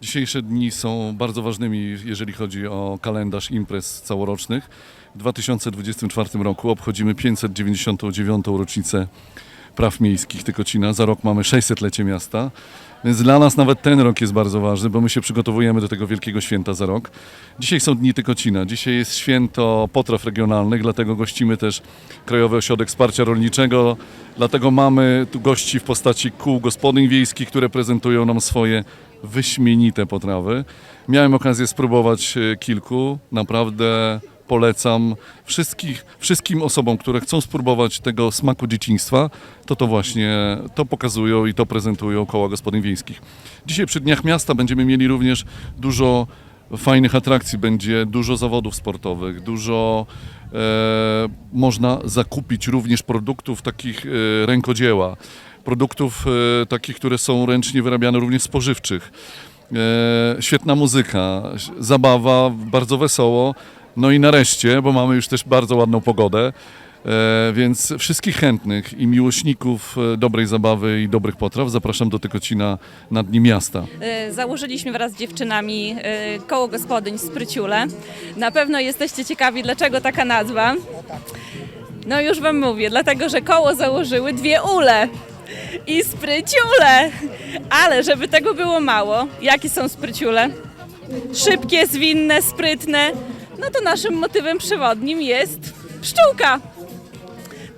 Dzisiejsze dni są bardzo ważnymi, jeżeli chodzi o kalendarz imprez całorocznych. W 2024 roku obchodzimy 599. rocznicę praw miejskich Tykocina. Za rok mamy 600-lecie miasta. Więc dla nas nawet ten rok jest bardzo ważny, bo my się przygotowujemy do tego wielkiego święta za rok. Dzisiaj są Dni Tykocina. Dzisiaj jest święto potraw regionalnych, dlatego gościmy też Krajowy Ośrodek Wsparcia Rolniczego. Dlatego mamy tu gości w postaci kół gospodyń wiejskich, które prezentują nam swoje wyśmienite potrawy. Miałem okazję spróbować e, kilku. Naprawdę polecam wszystkich, wszystkim osobom, które chcą spróbować tego smaku dzieciństwa, to to właśnie to pokazują i to prezentują koła gospodyń wiejskich. Dzisiaj przy Dniach Miasta będziemy mieli również dużo fajnych atrakcji, będzie dużo zawodów sportowych, dużo e, można zakupić również produktów takich e, rękodzieła, produktów e, takich, które są ręcznie wyrabiane, również spożywczych. E, świetna muzyka, zabawa, bardzo wesoło. No i nareszcie, bo mamy już też bardzo ładną pogodę, e, więc wszystkich chętnych i miłośników e, dobrej zabawy i dobrych potraw zapraszam do Tykocina na Dni Miasta. E, Założyliśmy wraz z dziewczynami koło gospodyń Spryciule. Na pewno jesteście ciekawi, dlaczego taka nazwa. No już Wam mówię, dlatego że koło założyły dwie ule i spryciule. Ale żeby tego było mało, jakie są spryciule? Szybkie, zwinne, sprytne. No to naszym motywem przewodnim jest pszczółka.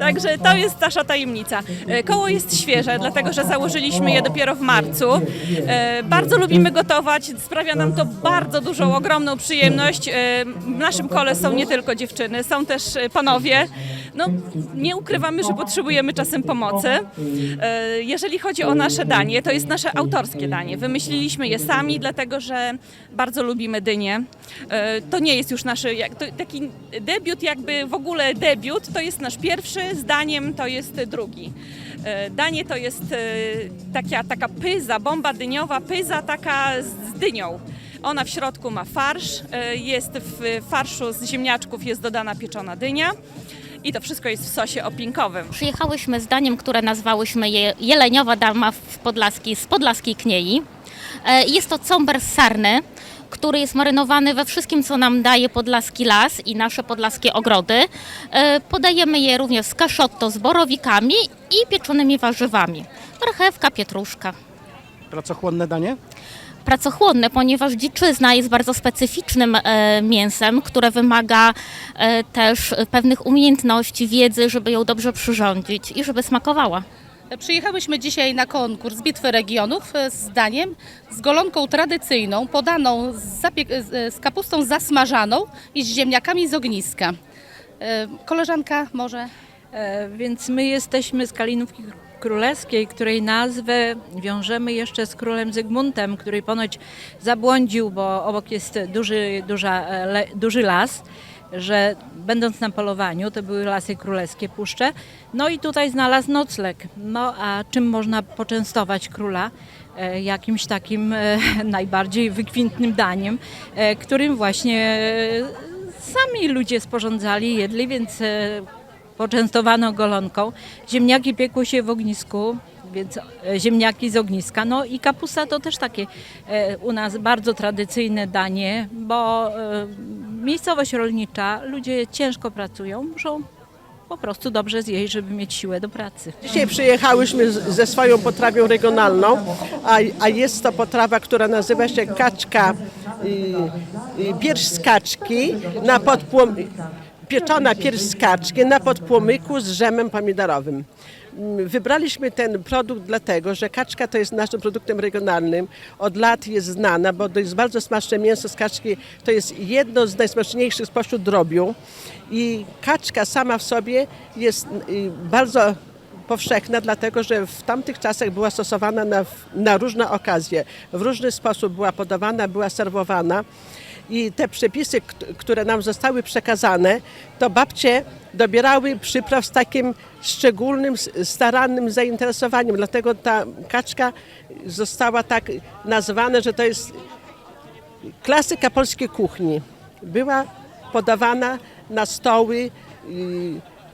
Także to jest nasza tajemnica. E, Koło jest świeże, dlatego że założyliśmy je dopiero w marcu. E, Bardzo lubimy gotować, sprawia nam to bardzo dużą, ogromną przyjemność. E, W naszym kole są nie tylko dziewczyny, są też panowie. No, nie ukrywamy, że potrzebujemy czasem pomocy. Jeżeli chodzi o nasze danie, to jest nasze autorskie danie. Wymyśliliśmy je sami, dlatego że bardzo lubimy dynię. To nie jest już nasz taki debiut, jakby w ogóle debiut, to jest nasz pierwszy, zdaniem to jest drugi. E, Danie to jest e, taka, taka pyza, bomba dyniowa, pyza taka z dynią. Ona w środku ma farsz, e, jest w farszu z ziemniaczków jest dodana pieczona dynia i to wszystko jest w sosie opinkowym. Przyjechałyśmy z daniem, które nazwałyśmy je Jeleniowa Dama w Podlaskiej, z Podlaskiej Kniei. E, Jest to cąber sarny, który jest marynowany we wszystkim, co nam daje podlaski las i nasze podlaskie ogrody. E, Podajemy je również z kaszotto, z borowikami i pieczonymi warzywami. Marchewka, pietruszka. Pracochłonne danie? Pracochłonne, ponieważ dziczyzna jest bardzo specyficznym e, mięsem, które wymaga e, też pewnych umiejętności, wiedzy, żeby ją dobrze przyrządzić i żeby smakowała. Przyjechałyśmy dzisiaj na konkurs Bitwy Regionów e, z daniem z golonką tradycyjną, podaną z, zapiek- z- z kapustą zasmażaną i z ziemniakami z ogniska. E, Koleżanka może E, Więc my jesteśmy z Kalinówki Królewskiej, której nazwę wiążemy jeszcze z królem Zygmuntem, który ponoć zabłądził, bo obok jest duży, duża, e, le, duży las, że będąc na polowaniu, to były lasy królewskie, puszcze, no i tutaj znalazł nocleg. No a czym można poczęstować króla? E, Jakimś takim e, najbardziej wykwintnym daniem, którym właśnie sami ludzie sporządzali, jedli, więc poczęstowano golonką. Ziemniaki piekły się w ognisku, więc e, ziemniaki z ogniska. No i kapusta to też takie e, u nas bardzo tradycyjne danie, bo e, miejscowość rolnicza, ludzie ciężko pracują, muszą po prostu dobrze zjeść, żeby mieć siłę do pracy. Dzisiaj przyjechałyśmy ze swoją potrawą regionalną, a, a jest to potrawa, która nazywa się kaczka, y, pierś z kaczki na podpłom, pieczona pierś z kaczki na podpłomyku z drzemem pomidorowym. Wybraliśmy ten produkt dlatego, że kaczka to jest naszym produktem regionalnym. Od lat jest znana, bo to jest bardzo smaczne mięso z kaczki. To jest jedno z najsmaczniejszych spośród drobiu. I kaczka sama w sobie jest y, bardzo powszechna, dlatego że w tamtych czasach była stosowana na, na różne okazje. W różny sposób była podawana, była serwowana. I te przepisy, które nam zostały przekazane, to babcie dobierały przypraw z takim szczególnym, starannym zainteresowaniem. Dlatego ta kaczka została tak nazwana, że to jest klasyka polskiej kuchni. Była podawana na stoły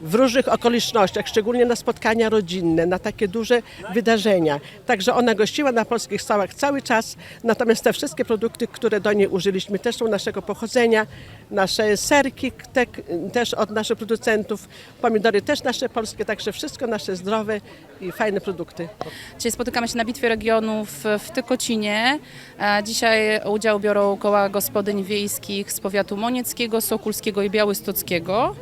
w różnych okolicznościach, szczególnie na spotkania rodzinne, na takie duże wydarzenia. Także ona gościła na polskich stołach cały czas, natomiast te wszystkie produkty, które do niej użyliśmy też są naszego pochodzenia. Nasze serki te, też od naszych producentów, pomidory też nasze polskie, także wszystko nasze zdrowe i fajne produkty. Dzisiaj spotykamy się na Bitwie Regionów w Tykocinie. E, Dzisiaj udział biorą koła gospodyń wiejskich z powiatu monieckiego, sokulskiego i białystockiego.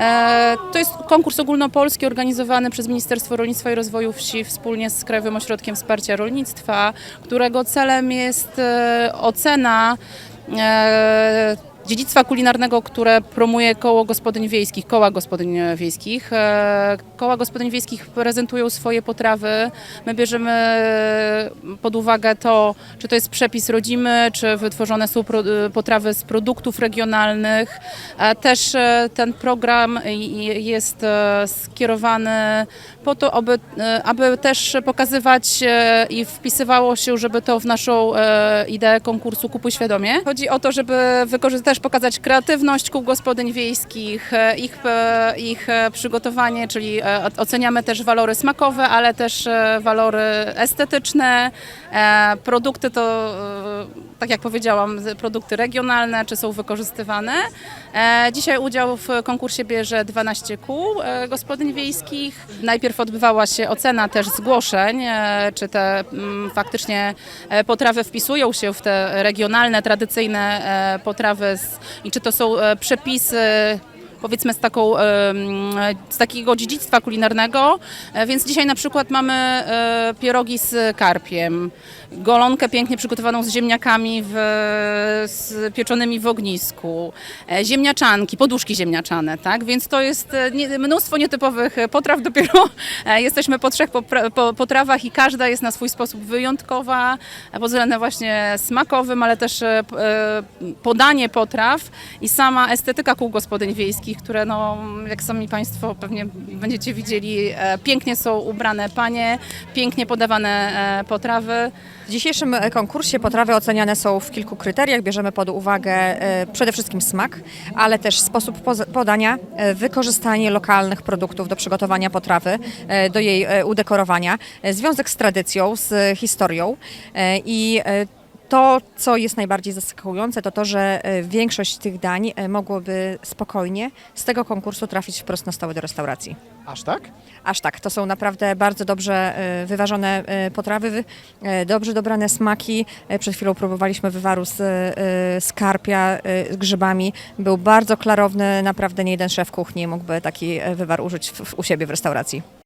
E, To jest konkurs ogólnopolski organizowany przez Ministerstwo Rolnictwa i Rozwoju Wsi wspólnie z Krajowym Ośrodkiem Wsparcia Rolnictwa, którego celem jest e, ocena e, dziedzictwa kulinarnego, które promuje koło gospodyń wiejskich, koła gospodyń wiejskich. E, Koła gospodyń wiejskich prezentują swoje potrawy. My bierzemy pod uwagę to, czy to jest przepis rodzimy, czy wytworzone są pro, potrawy z produktów regionalnych. E, Też e, ten program jest e, skierowany po to, aby, e, aby też pokazywać e, i wpisywało się, żeby to w naszą e, ideę konkursu Kupuj Świadomie. Chodzi o to, żeby wykorzystać, też pokazać kreatywność kół gospodyń wiejskich, e, ich, e, ich e, przygotowanie, czyli oceniamy też walory smakowe, ale też walory estetyczne. Produkty to, tak jak powiedziałam, produkty regionalne, czy są wykorzystywane. Dzisiaj udział w konkursie bierze 12 kół gospodyń wiejskich. Najpierw odbywała się ocena też zgłoszeń, czy te mm, faktycznie potrawy wpisują się w te regionalne, tradycyjne potrawy z, i czy to są e, przepisy powiedzmy z, taką, z takiego dziedzictwa kulinarnego, E, więc dzisiaj na przykład mamy e, pierogi z karpiem, golonkę pięknie przygotowaną z ziemniakami w, z pieczonymi w ognisku, e, ziemniaczanki, poduszki ziemniaczane, tak? Więc to jest mnóstwo nietypowych potraw, dopiero jesteśmy po trzech potrawach i każda jest na swój sposób wyjątkowa pod względem właśnie smakowym, ale też podanie potraw i sama estetyka kół gospodyń wiejskich, które no, jak sami Państwo pewnie będziecie widzieli, e, pięknie są ubrane panie, pięknie podawane e, potrawy. W dzisiejszym e, konkursie potrawy oceniane są w kilku kryteriach. Bierzemy pod uwagę przede wszystkim smak, ale też sposób podania, wykorzystanie lokalnych produktów do przygotowania potrawy, do jej udekorowania, związek z tradycją, z historią i to, co jest najbardziej zaskakujące, to to, że e, większość tych dań e, mogłoby spokojnie z tego konkursu trafić wprost na stoły do restauracji. Aż tak? Aż tak, to są naprawdę bardzo dobrze e, wyważone potrawy, wy- dobrze dobrane smaki. Przed chwilą próbowaliśmy wywaru z, e, z grzybami. Był bardzo klarowny, naprawdę nie jeden szef kuchni mógłby taki wywar użyć u siebie w restauracji.